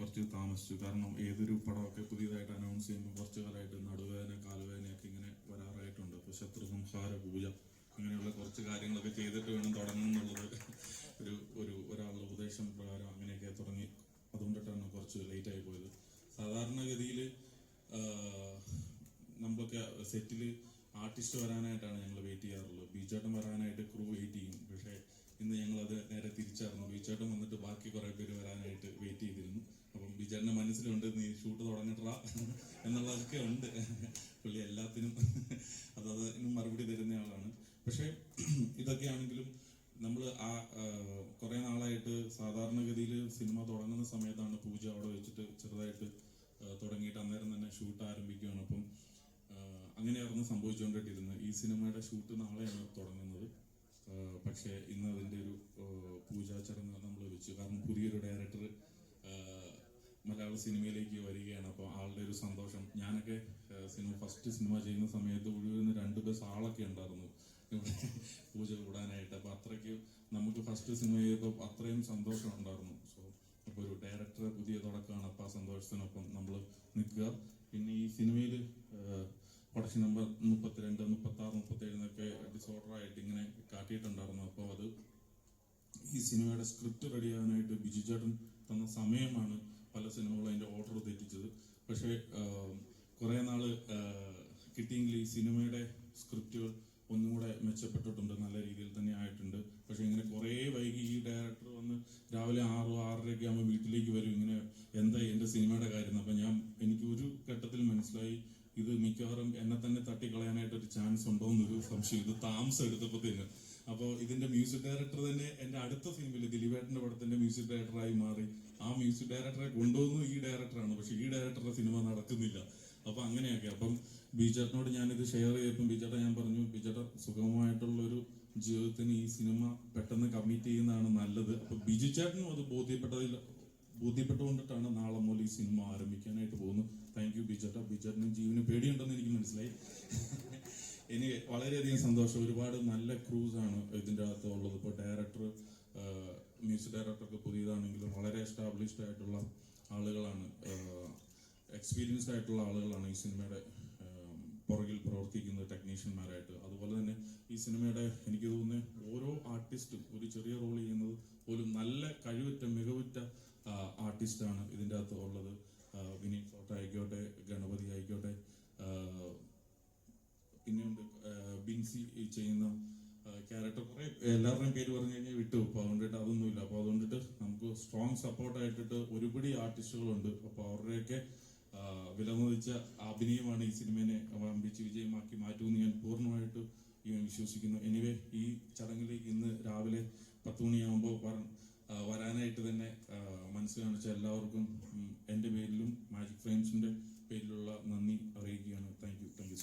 കുറച്ച് താമസിച്ചു. കാരണം ഏതൊരു പടമൊക്കെ പുതിയതായിട്ട് അനൗൺസ് ചെയ്യുമ്പോൾ കുറച്ച് കാലമായിട്ട് നടുവേദന കാലുവേദനയൊക്കെ ഇങ്ങനെ വരാറായിട്ടുണ്ട്. അപ്പോൾ ശത്രു സംഹാര പൂജ അങ്ങനെയുള്ള കുറച്ച് കാര്യങ്ങളൊക്കെ ചെയ്തിട്ട് വേണം തുടങ്ങുന്നുള്ളത് ഒരു ഒരു ഒരാളുടെ ഉപദേശം പ്രകാരം അങ്ങനെയൊക്കെ തുടങ്ങി. അതുകൊണ്ടിട്ടാണ് കുറച്ച് ലേറ്റ് ആയി പോയത്. സാധാരണഗതിയിൽ നമ്മളൊക്കെ സെറ്റിൽ ആർട്ടിസ്റ്റ് വരാനായിട്ടാണ് ഞങ്ങൾ വെയിറ്റ് ചെയ്യാറുള്ളത്. ബീച്ചേട്ടൻ വരാനായിട്ട് ക്രൂ വെയിറ്റ് ചെയ്യും. പക്ഷേ ഇന്ന് ഞങ്ങളത് നേരെ തിരിച്ചായിരുന്നു ബീച്ചേട്ടൻ വന്നിട്ട് ബാക്കി കുറേ പേര് ബീച്ചേട്ടന്റെ മനസ്സിലുണ്ട് നീ ഷൂട്ട് തുടങ്ങിട്ടാ എന്നുള്ളതൊക്കെ ഉണ്ട്. പുള്ളി എല്ലാത്തിനും അതത് മറുപടി തരുന്ന ആളാണ്. പക്ഷേ ഇതൊക്കെയാണെങ്കിലും നമ്മൾ ആ കുറെ നാളായിട്ട് സാധാരണഗതിയിൽ സിനിമ തുടങ്ങുന്ന സമയത്താണ് പൂജ അവിടെ വെച്ചിട്ട് ചെറുതായിട്ട് തുടങ്ങിയിട്ട് അന്നേരം തന്നെ ഷൂട്ട് ആരംഭിക്കുകയാണ് അപ്പം അങ്ങനെയായിരുന്നു സംഭവിച്ചുകൊണ്ടിട്ടിരുന്നത്. ഈ സിനിമയുടെ ഷൂട്ട് നാളെയാണ് തുടങ്ങുന്നത്. പക്ഷേ ഇന്ന് അതിന്റെ ഒരു ആ, പൂജാ ചടങ്ങ് നമ്മൾ വെച്ചു കാരണം പുതിയൊരു ഡയറക്ടർ മലയാള സിനിമയിലേക്ക് വരികയാണ്. അപ്പോൾ ആളുടെ ഒരു സന്തോഷം. ഞാനൊക്കെ സിനിമ ഫസ്റ്റ് സിനിമ ചെയ്യുന്ന സമയത്ത് ഒഴിവുന്ന രണ്ട് ബസ് ആളൊക്കെ ഉണ്ടായിരുന്നു. പൂജ കൂടാനായിട്ട്. അപ്പൊ അത്രയ്ക്ക് നമുക്ക് ഫസ്റ്റ് സിനിമ ചെയ്തപ്പോൾ അത്രയും സന്തോഷം ഉണ്ടായിരുന്നു. സോ അപ്പോൾ ഒരു ഡയറക്ടറെ പുതിയ തുടക്കമാണ്. അപ്പോൾ ആ സന്തോഷത്തിനൊപ്പം നമ്മൾ നിൽക്കുക. പിന്നെ ഈ സിനിമയിൽ പ്രൊഡക്ഷൻ നമ്പർ മുപ്പത്തിരണ്ട് മുപ്പത്തി ആറ് മുപ്പത്തി ഏഴിനൊക്കെ ഡിസോർഡർ ആയിട്ട് ഇങ്ങനെ കാട്ടിയിട്ടുണ്ടായിരുന്നു. അപ്പോൾ അത് ഈ സിനിമയുടെ സ്ക്രിപ്റ്റ് റെഡിയാകാനായിട്ട് ബിജു ചേട്ടൻ തന്ന സമയമാണ് പല സിനിമകളും അതിന്റെ ഓർഡർ തെറ്റിച്ചത്. പക്ഷേ കുറെ ആഹ്, കിട്ടിയെങ്കിൽ ഈ സിനിമയുടെ സ്ക്രിപ്റ്റുകൾ ഒന്നും കൂടെ മെച്ചപ്പെട്ടിട്ടുണ്ട് നല്ല രീതിയിൽ തന്നെ ആയിട്ടുണ്ട്. പക്ഷെ ഇങ്ങനെ കുറേ വൈകി ഈ ഡയറക്ടർ വന്ന് രാവിലെ ആറോ ആറരയൊക്കെ ആകുമ്പോൾ വീട്ടിലേക്ക് വരും. ഇങ്ങനെ എന്താ എന്റെ സിനിമയുടെ കാര്യം? അപ്പൊ ഞാൻ എനിക്ക് ഒരു ഘട്ടത്തിൽ മനസ്സിലായി ഇത് മിക്കവാറും എന്നെ തന്നെ തട്ടിക്കളയാനായിട്ട് ഒരു ചാൻസ് ഉണ്ടോ എന്നൊരു സംശയം. ഇത് താമസം എടുത്തപ്പോഴത്തേന് അപ്പോൾ ഇതിന്റെ മ്യൂസിക് ഡയറക്ടർ തന്നെ എന്റെ അടുത്ത സിനിമയിൽ ദിലീപേട്ടന്റെ പടത്തിന്റെ മ്യൂസിക് ഡയറക്ടറായി മാറി. ആ മ്യൂസിക് ഡയറക്ടറെ കൊണ്ടുവന്നു ഈ ഡയറക്ടറാണ് പക്ഷെ ഈ ഡയറക്ടറുടെ സിനിമ നടക്കുന്നില്ല. അപ്പൊ അങ്ങനെയൊക്കെ. അപ്പം ബിജേട്ടനോട് ഞാനിത് ഷെയർ ചെയ്തപ്പോൾ ബിജേട്ട ഞാൻ പറഞ്ഞു ബിജേട്ട സുഗമമായിട്ടുള്ള ഒരു ജീവിതത്തിന് ഈ സിനിമ പെട്ടെന്ന് കമ്മിറ്റ് ചെയ്യുന്നതാണ് നല്ലത്. അപ്പൊ ബിജു ചേട്ടനും അത് ബോധ്യപ്പെട്ടതിൽ ബോധ്യപ്പെട്ടുകൊണ്ടിട്ടാണ് നാളെ മുതൽ ഈ സിനിമ ആരംഭിക്കാനായിട്ട് പോകുന്നത്. Thank you ബിജേട്ട. ബിജേട്ടന് ജീവന് പേടിയുണ്ടെന്ന് എനിക്ക് മനസ്സിലായി. എനിക്ക് വളരെയധികം സന്തോഷം. ഒരുപാട് നല്ല ക്രൂസ് ആണ് ഇതിന്റെ അകത്ത് ഉള്ളത്. ഇപ്പോൾ ഡയറക്ടർ മ്യൂസിക് ഡയറക്ടർ ഒക്കെ പുതിയതാണെങ്കിലും വളരെ എസ്റ്റാബ്ലിഷ്ഡ് ആയിട്ടുള്ള ആളുകളാണ് എക്സ്പീരിയൻസ്ഡ് ആയിട്ടുള്ള ആളുകളാണ് ഈ സിനിമയുടെ പുറകിൽ പ്രവർത്തിക്കുന്നത് ടെക്നീഷ്യന്മാരായിട്ട് അതുപോലെ തന്നെ ഈ സിനിമയുടെ എനിക്ക് തോന്നുന്നത് ഓരോ ആർട്ടിസ്റ്റും ഒരു ചെറിയ റോൾ ചെയ്യുന്നത് പോലും നല്ല കഴിവുറ്റ മികവുറ്റ ആർട്ടിസ്റ്റാണ് ഇതിന്റെ അകത്ത് ഉള്ളത്. വിനീത് ഫോട്ട ആയിക്കോട്ടെ ഗണപതി ആയിക്കോട്ടെ പിന്നെയുണ്ട് ബിൻസി ചെയ്യുന്ന ക്യാരക്ടർ കുറെ എല്ലാവരുടെയും പേര് പറഞ്ഞു കഴിഞ്ഞാൽ വിട്ടു. അപ്പൊ അതുകൊണ്ടിട്ട് അതൊന്നുമില്ല. അപ്പൊ അതുകൊണ്ടിട്ട് നമുക്ക് സ്ട്രോങ് സപ്പോർട്ട് ആയിട്ടിട്ട് ഒരുപടി ആർട്ടിസ്റ്റുകളുണ്ട് അപ്പൊ അവരുടെയൊക്കെ വിലമതിച്ച അഭിനയമാണ് ഈ സിനിമയെ വമ്പിച്ച് വിജയമാക്കി മാറ്റുമെന്ന് ഞാൻ പൂർണമായിട്ട് വിശ്വസിക്കുന്നു. എനിവേ ഈ ചടങ്ങിലേക്ക് ഇന്ന് രാവിലെ പത്ത് മണിയാകുമ്പോൾ വരാനായിട്ട് തന്നെ മനസ്സ് കാണിച്ച എല്ലാവർക്കും എന്റെ പേരിലും മാജിക് ഫ്രെയിംസിന്റെ പേരിലുള്ള നന്ദി അറിയിക്കുകയാണ്. Thank you thank you